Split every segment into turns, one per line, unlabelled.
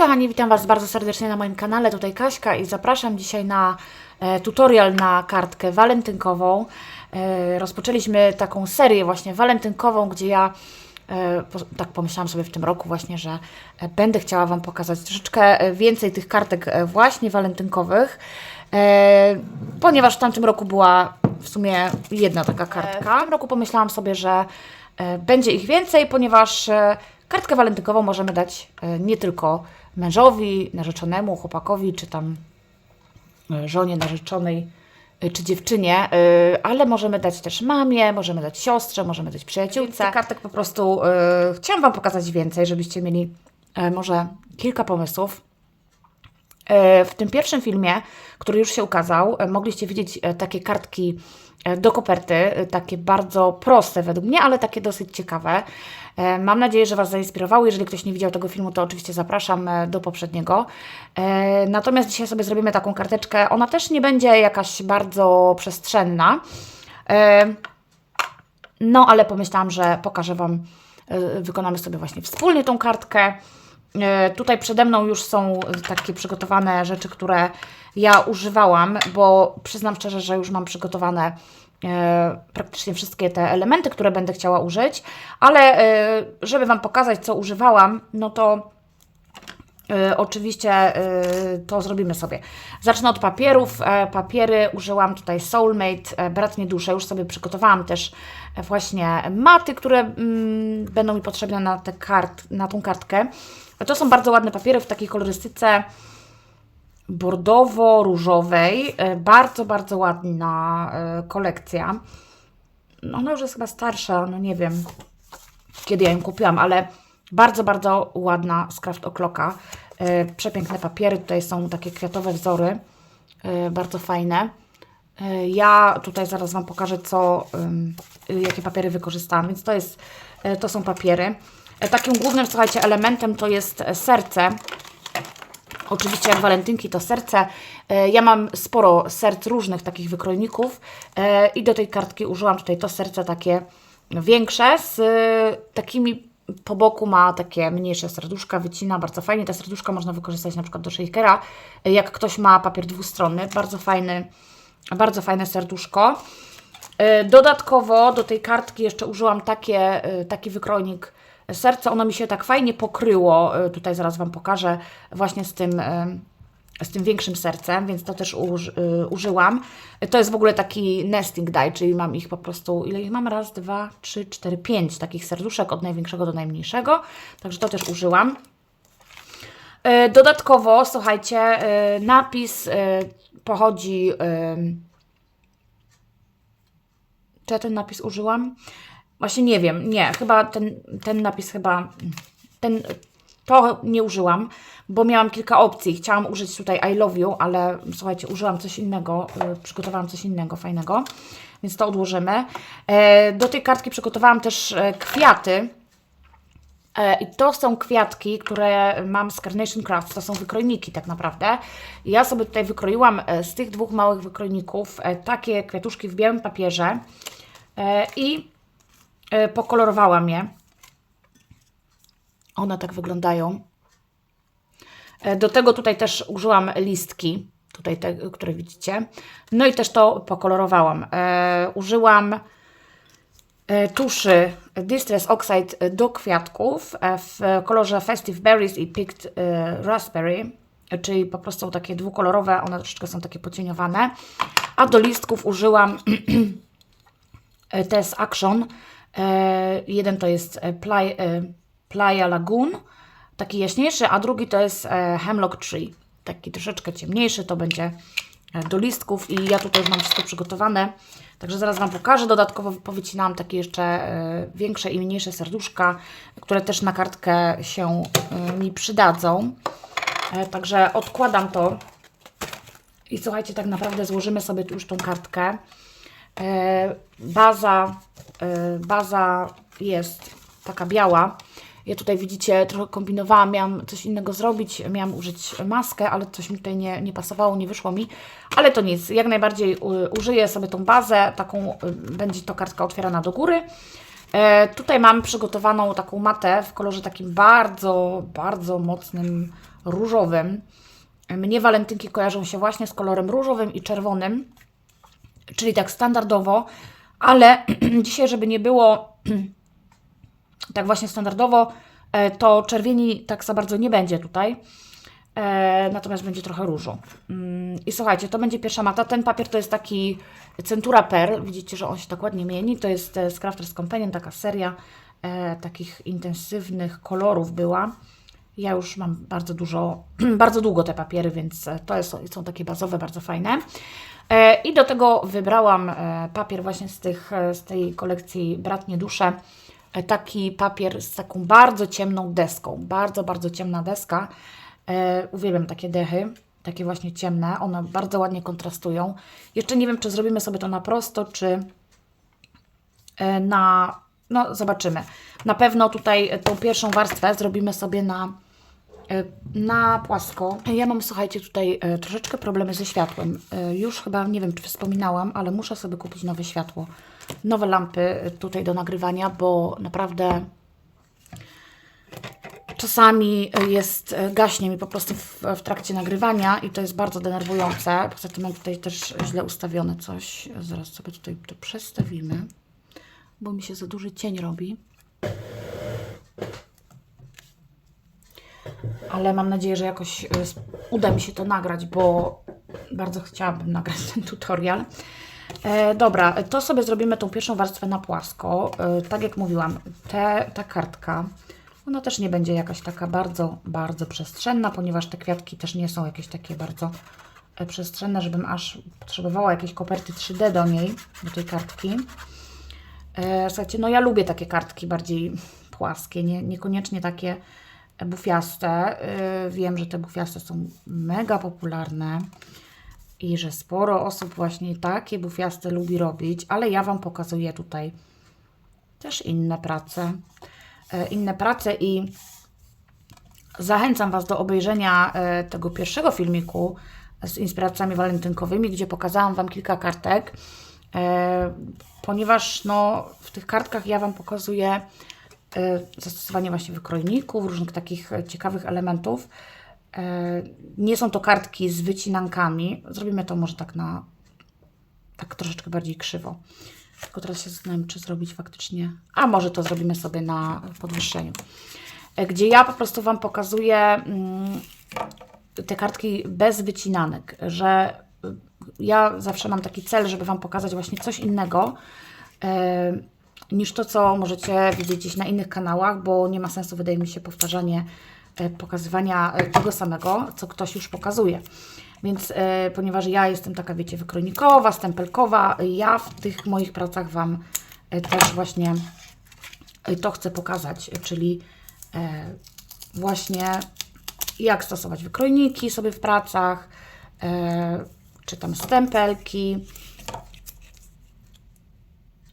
Kochani, witam Was bardzo serdecznie na moim kanale, tutaj Kaśka i zapraszam dzisiaj na e, tutorial na kartkę walentynkową. E, rozpoczęliśmy taką serię właśnie walentynkową, gdzie ja e, tak pomyślałam sobie w tym roku właśnie, że będę chciała Wam pokazać troszeczkę więcej tych kartek właśnie walentynkowych, ponieważ w tamtym roku była w sumie jedna taka kartka. W tym roku pomyślałam sobie, że będzie ich więcej, ponieważ kartkę walentynkową możemy dać e, nie tylko mężowi, narzeczonemu, chłopakowi, czy tam e, żonie narzeczonej, e, czy dziewczynie, ale możemy dać też mamie, możemy dać siostrze, możemy dać przyjaciółce. Tych kartek po prostu chciałam Wam pokazać więcej, żebyście mieli może kilka pomysłów. W tym pierwszym filmie, który już się ukazał, mogliście widzieć takie kartki do koperty, takie bardzo proste według mnie, ale takie dosyć ciekawe. E, Mam nadzieję, że Was zainspirowały. Jeżeli ktoś nie widział tego filmu, to oczywiście zapraszam e, do poprzedniego. E, Natomiast dzisiaj sobie zrobimy taką karteczkę. Ona też nie będzie jakaś bardzo przestrzenna. No, ale pomyślałam, że pokażę Wam, wykonamy sobie właśnie wspólnie tą kartkę. Tutaj przede mną już są takie przygotowane rzeczy, które ja używałam, bo przyznam szczerze, że już mam przygotowane praktycznie wszystkie te elementy, które będę chciała użyć, ale y, żeby Wam pokazać, co używałam, no to Y, oczywiście to zrobimy sobie. Zacznę od papierów. E, papiery użyłam tutaj Soulmate, e, Bratnie Dusze. Już sobie przygotowałam też e, właśnie maty, które mm, będą mi potrzebne na, tę kart, na tą kartkę. To są bardzo ładne papiery w takiej kolorystyce bordowo-różowej. E, Bardzo, bardzo ładna e, kolekcja. Ona już jest chyba starsza, no nie wiem kiedy ja ją kupiłam, ale bardzo, bardzo ładna z Craft O'Clocka. E, Przepiękne papiery, tutaj są takie kwiatowe wzory, bardzo fajne. Ja tutaj zaraz Wam pokażę, co, jakie papiery wykorzystałam, więc to, jest, to są papiery. Takim głównym, słuchajcie, elementem to jest serce. Oczywiście jak walentynki to serce. E, Ja mam sporo serc różnych takich wykrojników e, i do tej kartki użyłam tutaj to serce takie większe z e, takimi po boku ma takie mniejsze serduszka, wycina bardzo fajnie. Te serduszka można wykorzystać na przykład do shakera. Jak ktoś ma papier dwustronny, bardzo fajny, bardzo fajne serduszko. Dodatkowo do tej kartki jeszcze użyłam takie, taki wykrojnik serca. Ono mi się tak fajnie pokryło. e, Tutaj zaraz Wam pokażę właśnie z tym, e, z tym większym sercem, więc to też y, użyłam. To jest w ogóle taki nesting die, czyli mam ich po prostu, ile ich mam? Raz, dwa, trzy, cztery, pięć takich serduszek od największego do najmniejszego. Także to też użyłam. E, Dodatkowo, słuchajcie, e, napis e, pochodzi. e, Czy ja ten napis użyłam? Właśnie nie wiem, nie, chyba ten, ten napis chyba. Ten, to nie użyłam, bo miałam kilka opcji. Chciałam użyć tutaj I love you, ale słuchajcie, użyłam coś innego, y, przygotowałam coś innego fajnego, więc to odłożymy. E, Do tej kartki przygotowałam też e, kwiaty. E, I to są kwiatki, które mam z Carnation Crafts, to są wykrojniki tak naprawdę. Ja sobie tutaj wykroiłam z tych dwóch małych wykrojników takie kwiatuszki w białym papierze i pokolorowałam je. One tak wyglądają. E, Do tego tutaj też użyłam listki, tutaj te, które widzicie. No i też to pokolorowałam. E, użyłam e, tuszy Distress Oxide do kwiatków e, w kolorze Festive Berries i Picked e, Raspberry, e, czyli po prostu takie dwukolorowe, one troszeczkę są takie pocieniowane. A do listków użyłam e, Test Action. E, Jeden to jest e, Play, e, Playa Lagoon, taki jaśniejszy, a drugi to jest Hemlock Tree, taki troszeczkę ciemniejszy, to będzie do listków i ja tutaj już mam wszystko przygotowane, także zaraz Wam pokażę. Dodatkowo powycinałam takie jeszcze większe i mniejsze serduszka, które też na kartkę się mi przydadzą. Także odkładam to i słuchajcie, tak naprawdę złożymy sobie już tą kartkę. E, Baza, e, baza jest taka biała. Ja tutaj widzicie, trochę kombinowałam, miałam coś innego zrobić, miałam użyć maskę, ale coś mi tutaj nie, nie pasowało, nie wyszło mi. Ale to nic, jak najbardziej użyję sobie tą bazę, taką y, będzie to kartka otwierana do góry. E, tutaj mam przygotowaną taką matę w kolorze takim bardzo, bardzo mocnym różowym. Mnie walentynki kojarzą się właśnie z kolorem różowym i czerwonym, czyli tak standardowo, ale dzisiaj, żeby nie było tak właśnie standardowo, e, to czerwieni tak za bardzo nie będzie tutaj. E, natomiast będzie trochę różu. Mm, I słuchajcie, to będzie pierwsza mata. Ten papier to jest taki Centura Pearl. Widzicie, że on się tak ładnie mieni. To jest e, z Crafters Companion, taka seria takich intensywnych kolorów była. Ja już mam bardzo dużo, bardzo długo te papiery, więc to jest, są takie bazowe, bardzo fajne. E, I do tego wybrałam e, papier właśnie z, tych, e, z tej kolekcji Bratnie Dusze. Taki papier z taką bardzo ciemną deską. Bardzo, bardzo ciemna deska. Uwielbiam takie dechy, takie właśnie ciemne. One bardzo ładnie kontrastują. Jeszcze nie wiem, czy zrobimy sobie to na prosto, czy na. No, zobaczymy. Na pewno tutaj tą pierwszą warstwę zrobimy sobie na, na płasko. Ja mam, słuchajcie, tutaj e, troszeczkę problemy ze światłem. E, Już chyba nie wiem, czy wspominałam, ale muszę sobie kupić nowe światło. Nowe lampy e, tutaj do nagrywania, bo naprawdę czasami jest, e, gaśnie mi po prostu w, w trakcie nagrywania i to jest bardzo denerwujące. Poza tym mam tutaj też źle ustawione coś. Zaraz sobie tutaj to przestawimy, bo mi się za duży cień robi. Ale mam nadzieję, że jakoś sp- uda mi się to nagrać, bo bardzo chciałabym nagrać ten tutorial. E, dobra, to sobie zrobimy tą pierwszą warstwę na płasko. E, tak jak mówiłam, te, ta kartka, ona też nie będzie jakaś taka bardzo, bardzo przestrzenna, ponieważ te kwiatki też nie są jakieś takie bardzo e, przestrzenne, żebym aż potrzebowała jakiejś koperty 3D do niej, do tej kartki. E, słuchajcie, no ja lubię takie kartki bardziej płaskie, nie, niekoniecznie takie bufiaste. E, wiem, że te bufiaste są mega popularne i że sporo osób właśnie takie bufiaste lubi robić, ale ja Wam pokazuję tutaj też inne prace. E, Inne prace i zachęcam Was do obejrzenia e, tego pierwszego filmiku z inspiracjami walentynkowymi, gdzie pokazałam Wam kilka kartek, ponieważ no, w tych kartkach ja Wam pokazuję zastosowanie właśnie wykrojników, różnych takich e, ciekawych elementów. E, Nie są to kartki z wycinankami. Zrobimy to może tak na tak troszeczkę bardziej krzywo. Tylko teraz się zastanawiam, czy zrobić faktycznie. A może to zrobimy sobie na podwyższeniu. E, Gdzie ja po prostu Wam pokazuję mm, te kartki bez wycinanek, że y, ja zawsze mam taki cel, żeby Wam pokazać właśnie coś innego niż to, co możecie widzieć gdzieś na innych kanałach, bo nie ma sensu, wydaje mi się, powtarzanie e, pokazywania e, tego samego, co ktoś już pokazuje. Więc e, ponieważ ja jestem taka, wiecie, wykrojnikowa, stempelkowa, ja w tych moich pracach Wam też właśnie to chcę pokazać, czyli właśnie jak stosować wykrojniki sobie w pracach, czy tam stempelki,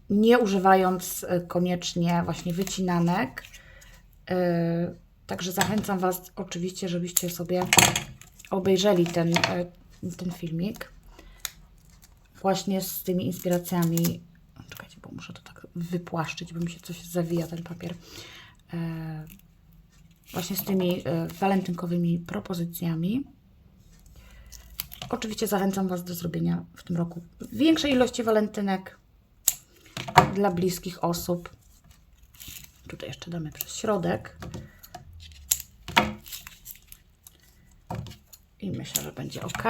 nie używając e, koniecznie właśnie wycinanek. E, Także zachęcam Was oczywiście, żebyście sobie obejrzeli ten, e, ten filmik właśnie z tymi inspiracjami. Czekajcie, bo muszę to tak wypłaszczyć, bo mi się coś zawija ten papier. Właśnie z tymi walentynkowymi propozycjami. Oczywiście zachęcam Was do zrobienia w tym roku większej ilości walentynek dla bliskich osób. Tutaj jeszcze damy przez środek. I myślę, że będzie ok.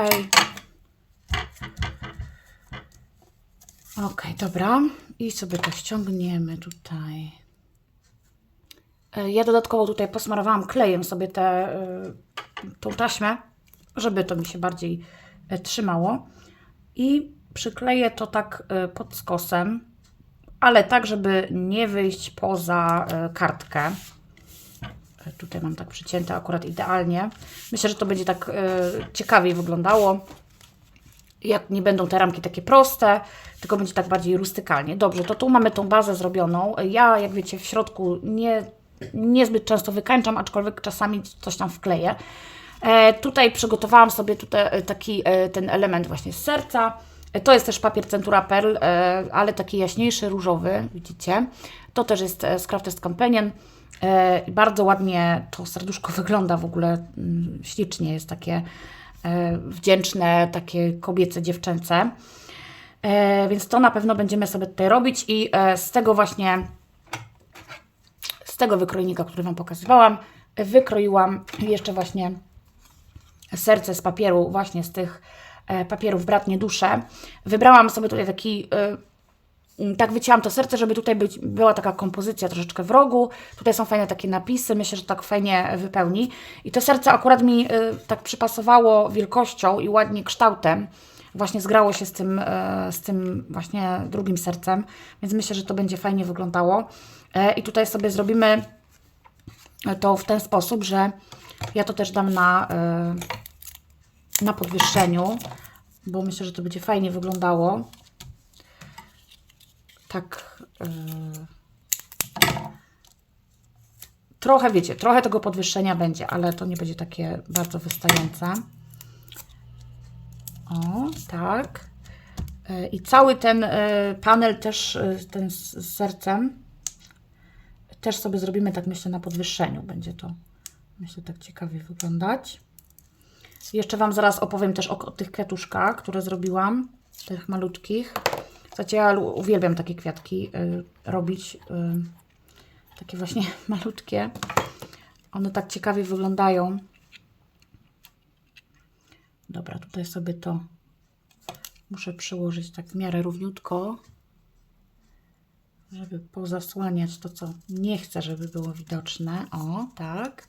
Ok, dobra. I sobie to ściągniemy tutaj. E, Ja dodatkowo tutaj posmarowałam klejem sobie tę tą taśmę, żeby to mi się bardziej e, trzymało. I przykleję to tak e, pod skosem, ale tak, żeby nie wyjść poza e, kartkę. E, Tutaj mam tak przycięte akurat idealnie. Myślę, że to będzie tak e, ciekawiej wyglądało. Jak nie będą te ramki takie proste, tylko będzie tak bardziej rustykalnie. Dobrze, to tu mamy tą bazę zrobioną. Ja, jak wiecie, w środku nie, niezbyt często wykańczam, aczkolwiek czasami coś tam wkleję. Tutaj przygotowałam sobie tutaj taki ten element właśnie z serca. E, To jest też papier Centura Pearl, e, ale taki jaśniejszy, różowy, widzicie. To też jest e, z Crafters Companion. E, Bardzo ładnie to serduszko wygląda w ogóle mm, ślicznie, jest takie e, wdzięczne, takie kobiece, dziewczęce. E, Więc to na pewno będziemy sobie tutaj robić i e, z tego właśnie z tego wykrojnika, który Wam pokazywałam, wykroiłam jeszcze właśnie serce z papieru, właśnie z tych e, papierów Bratnie Dusze. Wybrałam sobie tutaj taki, e, m, tak wycięłam to serce, żeby tutaj być, była taka kompozycja troszeczkę w rogu. Tutaj są fajne takie napisy, myślę, że tak fajnie wypełni. I to serce akurat mi e, tak przypasowało wielkością i ładnie kształtem. Właśnie zgrało się z tym, e, z tym właśnie drugim sercem, więc myślę, że to będzie fajnie wyglądało. E, I tutaj sobie zrobimy to w ten sposób, że ja to też dam na, na podwyższeniu, bo myślę, że to będzie fajnie wyglądało. Tak. y, Trochę wiecie, trochę tego podwyższenia będzie, ale to nie będzie takie bardzo wystające. O, tak. Y, I cały ten y, panel też, y, ten z z sercem, też sobie zrobimy, tak myślę, na podwyższeniu. Będzie to, myślę, tak ciekawie wyglądać. Jeszcze Wam zaraz opowiem też o, tych kwiatuszkach, które zrobiłam, tych malutkich. Słuchajcie, ja uwielbiam takie kwiatki y, robić. Y, takie właśnie malutkie. One tak ciekawie wyglądają. Dobra, tutaj sobie to muszę przyłożyć tak w miarę równiutko żeby pozasłaniać to, co nie chcę, żeby było widoczne. O, tak.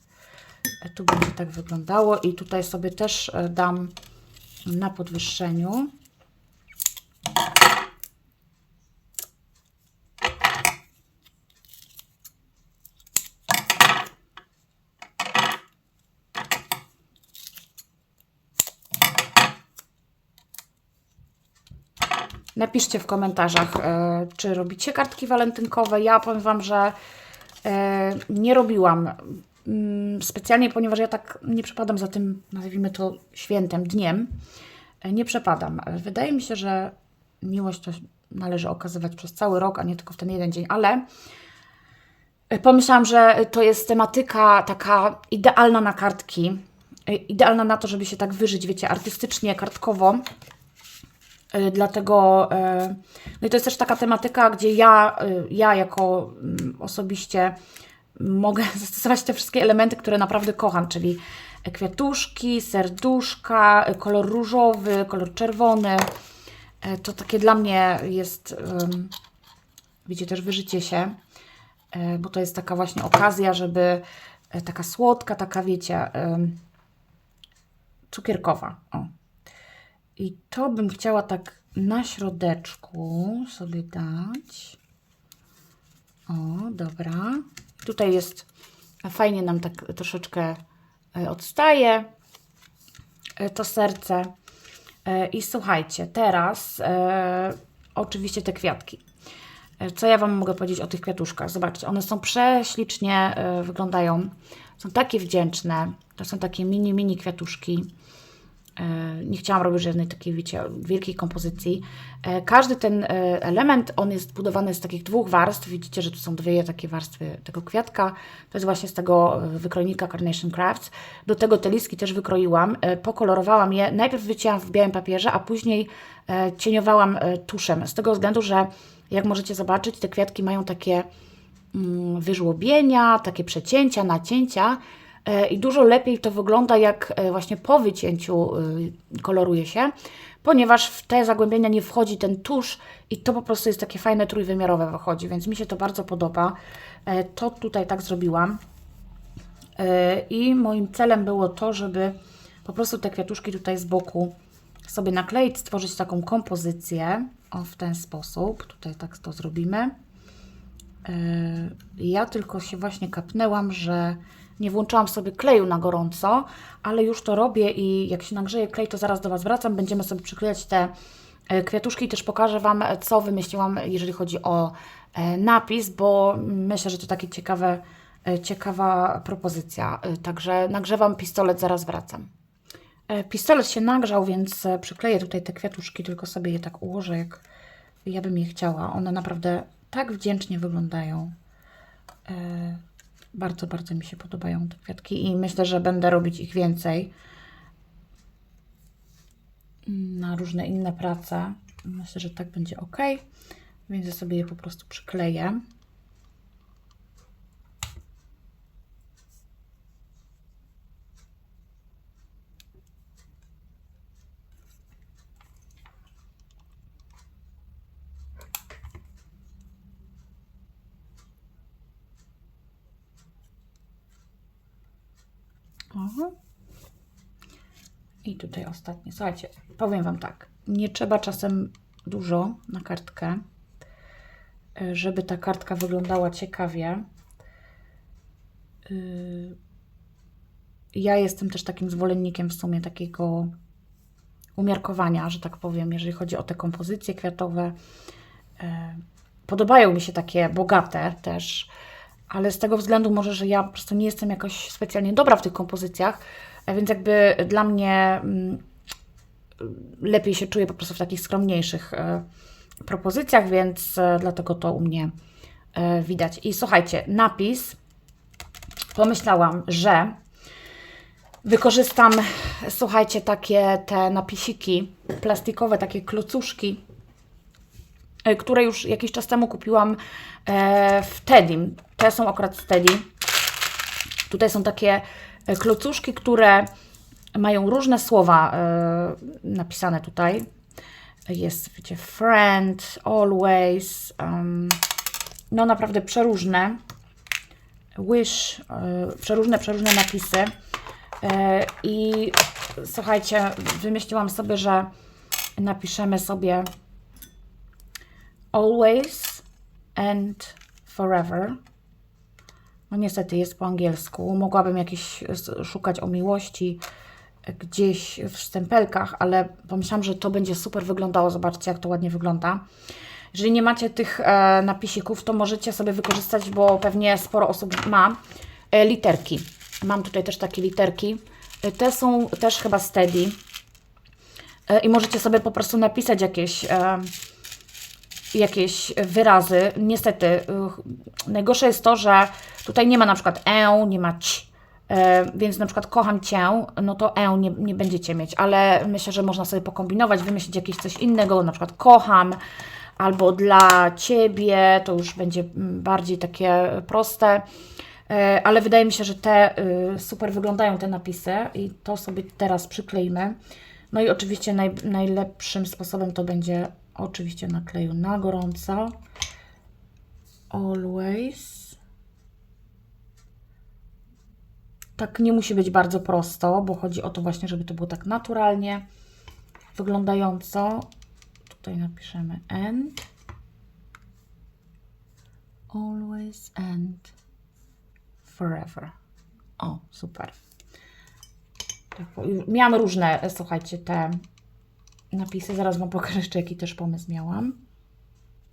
E, Tu będzie tak wyglądało i tutaj sobie też e, dam na podwyższeniu. Napiszcie w komentarzach, e, czy robicie kartki walentynkowe. Ja powiem Wam, że nie robiłam mm, specjalnie, ponieważ ja tak nie przepadam za tym, nazwijmy to świętem, dniem. E, Nie przepadam. Wydaje mi się, że miłość to należy okazywać przez cały rok, a nie tylko w ten jeden dzień, ale e, pomyślałam, że to jest tematyka taka idealna na kartki. e, Idealna na to, żeby się tak wyżyć, wiecie, artystycznie, kartkowo. Dlatego no i to jest też taka tematyka, gdzie ja, ja jako mm, osobiście mogę zastosować te wszystkie elementy, które naprawdę kocham, czyli kwiatuszki, serduszka, kolor różowy, kolor czerwony. Y, To takie dla mnie jest, wiecie, też wyżycie się, y, bo to jest taka właśnie okazja, żeby y, taka słodka, taka wiecie, cukierkowa. O, i to bym chciała tak na środeczku sobie dać. O, dobra. Tutaj jest fajnie nam tak troszeczkę e, odstaje e, to serce. E, I słuchajcie, teraz oczywiście te kwiatki. Co ja Wam mogę powiedzieć o tych kwiatuszkach? Zobaczcie, one są prześlicznie wyglądają. Są takie wdzięczne. To są takie mini, mini kwiatuszki. E, Nie chciałam robić żadnej takiej, wiecie, wielkiej kompozycji. E, Każdy ten e, element, on jest budowany z takich dwóch warstw. Widzicie, że tu są dwie takie warstwy tego kwiatka. To jest właśnie z tego wykrojnika Carnation Crafts. Do tego te listki też wykroiłam. Pokolorowałam je. Najpierw wycięłam w białym papierze, a później cieniowałam tuszem. Z tego względu, że jak możecie zobaczyć, te kwiatki mają takie mm, wyżłobienia, takie przecięcia, nacięcia i dużo lepiej to wygląda, jak e, właśnie po wycięciu y, koloruje się, ponieważ w te zagłębienia nie wchodzi ten tusz i to po prostu jest takie fajne trójwymiarowe wychodzi, więc mi się to bardzo podoba. E, To tutaj tak zrobiłam. E, I moim celem było to, żeby po prostu te kwiatuszki tutaj z boku sobie nakleić, stworzyć taką kompozycję. O, w ten sposób. Tutaj tak to zrobimy. Ja tylko się właśnie kapnęłam, że nie włączyłam sobie kleju na gorąco, ale już to robię i jak się nagrzeje klej, to zaraz do Was wracam. Będziemy sobie przyklejać te e, kwiatuszki i też pokażę Wam, e, co wymyśliłam, jeżeli chodzi o e, napis, bo myślę, że to takie ciekawe, ciekawa propozycja. Także nagrzewam pistolet, zaraz wracam. Pistolet się nagrzał, więc przykleję tutaj te kwiatuszki, tylko sobie je tak ułożę, jak ja bym je chciała. One naprawdę tak wdzięcznie wyglądają. Bardzo, bardzo mi się podobają te kwiatki i myślę, że będę robić ich więcej na różne inne prace. Myślę, że tak będzie ok, więc ja sobie je po prostu przykleję. O. I tutaj ostatnie. Słuchajcie, powiem Wam tak. Nie trzeba czasem dużo na kartkę, e, żeby ta kartka wyglądała ciekawie. Yy, Ja jestem też takim zwolennikiem w sumie takiego umiarkowania, że tak powiem, jeżeli chodzi o te kompozycje kwiatowe. E, Podobają mi się takie bogate też, ale z tego względu może, że ja po prostu nie jestem jakoś specjalnie dobra w tych kompozycjach, więc jakby dla mnie mm, lepiej się czuję po prostu w takich skromniejszych e, propozycjach, więc e, dlatego to u mnie e, widać. I słuchajcie, napis pomyślałam, że wykorzystam, słuchajcie, takie te napisiki plastikowe, takie klocuszki, które już jakiś czas temu kupiłam w Tedim. Te są akurat z Teddy. Tutaj są takie klocuszki, które mają różne słowa e, napisane tutaj. Jest, wiecie, friend, always, um, no naprawdę przeróżne. Wish, e, przeróżne, przeróżne napisy. E, I słuchajcie, wymyśliłam sobie, że napiszemy sobie always and forever. No niestety jest po angielsku. Mogłabym jakieś szukać o miłości gdzieś w stempelkach, ale pomyślałam, że to będzie super wyglądało. Zobaczcie, jak to ładnie wygląda. Jeżeli nie macie tych e, napisików, to możecie sobie wykorzystać, bo pewnie sporo osób ma e, literki. Mam tutaj też takie literki. E, Te są też chyba steady. E, I możecie sobie po prostu napisać jakieś e, jakieś wyrazy. Niestety, y, najgorsze jest to, że tutaj nie ma na przykład e, nie ma ć, e, więc na przykład kocham cię, no to e nie, nie będziecie mieć, ale myślę, że można sobie pokombinować, wymyślić jakieś coś innego, na przykład kocham, albo dla ciebie, to już będzie mm, bardziej takie proste. E, Ale wydaje mi się, że te y, super wyglądają te napisy i to sobie teraz przykleimy. No i oczywiście naj, najlepszym sposobem to będzie oczywiście na kleju na gorąco. Always. Tak nie musi być bardzo prosto, bo chodzi o to właśnie, żeby to było tak naturalnie wyglądająco. Tutaj napiszemy and. Always and forever. O, super. Tak, Miałam różne, słuchajcie, te napisy. Zaraz Wam pokażę jeszcze, jaki też pomysł miałam.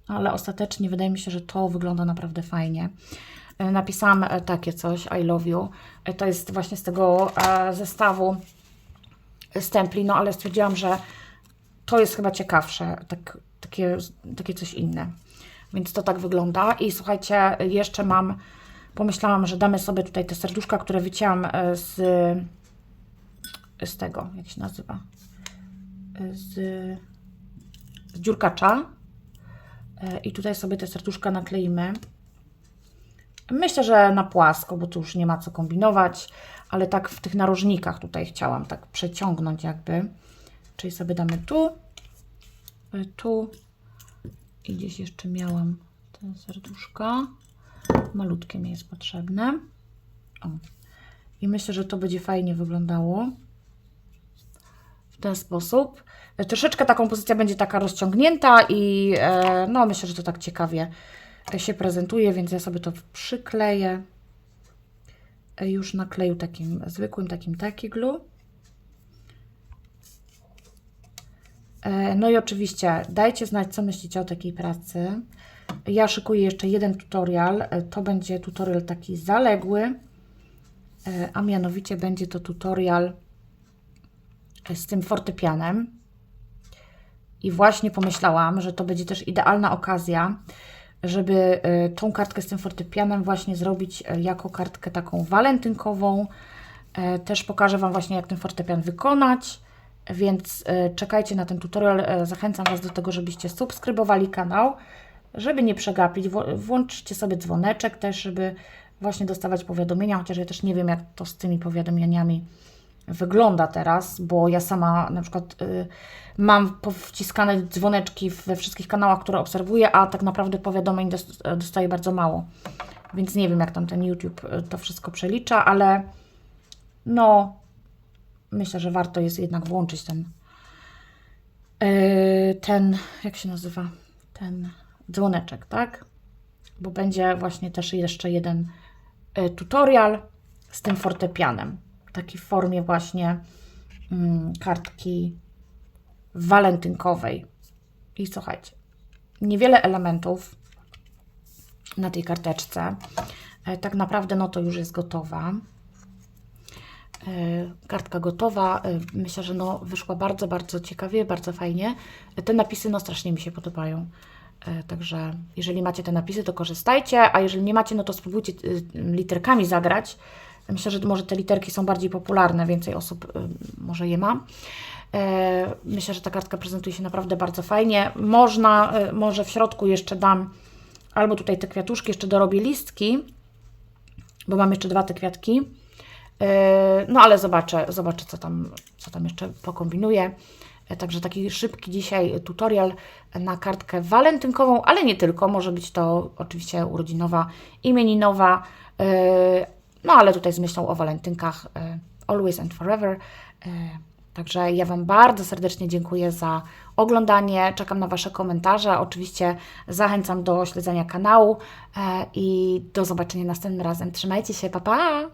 Ale ostatecznie wydaje mi się, że to wygląda naprawdę fajnie. E, Napisałam e, takie coś, I love you. E, To jest właśnie z tego zestawu stempli, no ale stwierdziłam, że to jest chyba ciekawsze, tak, takie, takie coś inne. Więc to tak wygląda. I słuchajcie, jeszcze mam, pomyślałam, że damy sobie tutaj te serduszka, które wycięłam z, z tego, jak się nazywa, z, z dziurkacza. E, I tutaj sobie te serduszka nakleimy. Myślę, że na płasko, bo tu już nie ma co kombinować, ale tak w tych narożnikach tutaj chciałam tak przeciągnąć jakby. Czyli sobie damy tu, y, tu i gdzieś jeszcze miałam te serduszka. Malutkie mi jest potrzebne. O. I myślę, że to będzie fajnie wyglądało w ten sposób. E, Troszeczkę ta kompozycja będzie taka rozciągnięta i e, no myślę, że to tak ciekawie e, się prezentuje, więc ja sobie to przykleję e, już na kleju takim zwykłym, takim taki glue. No i oczywiście dajcie znać, co myślicie o takiej pracy. Ja szykuję jeszcze jeden tutorial. To będzie tutorial taki zaległy, a mianowicie będzie to tutorial z tym fortepianem. I właśnie pomyślałam, że to będzie też idealna okazja, żeby e, tą kartkę z tym fortepianem właśnie zrobić e, jako kartkę taką walentynkową. E, Też pokażę Wam właśnie, jak ten fortepian wykonać, więc czekajcie na ten tutorial. Zachęcam Was do tego, żebyście subskrybowali kanał, żeby nie przegapić. Włączcie sobie dzwoneczek też, żeby właśnie dostawać powiadomienia, chociaż ja też nie wiem, jak to z tymi powiadomieniami wygląda teraz, bo ja sama na przykład y, mam powciskane dzwoneczki we wszystkich kanałach, które obserwuję, a tak naprawdę powiadomień dos- dostaję bardzo mało. Więc nie wiem, jak tam ten YouTube y, to wszystko przelicza, ale no, myślę, że warto jest jednak włączyć ten, y, ten, jak się nazywa, ten dzwoneczek, tak? Bo będzie właśnie też jeszcze jeden y, tutorial z tym fortepianem. Taki w formie właśnie mm, kartki walentynkowej. I słuchajcie, niewiele elementów na tej karteczce. E, Tak naprawdę no to już jest gotowa. E, Kartka gotowa. E, Myślę, że no wyszła bardzo, bardzo ciekawie, bardzo fajnie. Te napisy no strasznie mi się podobają. Także jeżeli macie te napisy, to korzystajcie, a jeżeli nie macie, no to spróbujcie literkami zagrać. Myślę, że może te literki są bardziej popularne, więcej osób y, może je ma. E, Myślę, że ta kartka prezentuje się naprawdę bardzo fajnie. Można, y, może w środku jeszcze dam albo tutaj te kwiatuszki, jeszcze dorobię listki, bo mam jeszcze dwa te kwiatki. E, No ale zobaczę, zobaczę co tam, co tam jeszcze pokombinuję. E, Także taki szybki dzisiaj tutorial na kartkę walentynkową, ale nie tylko. Może być to oczywiście urodzinowa, imieninowa. No ale tutaj z myślą o walentynkach e, always and forever. E, Także ja Wam bardzo serdecznie dziękuję za oglądanie. Czekam na Wasze komentarze. Oczywiście zachęcam do śledzenia kanału e, i do zobaczenia następnym razem. Trzymajcie się, pa pa!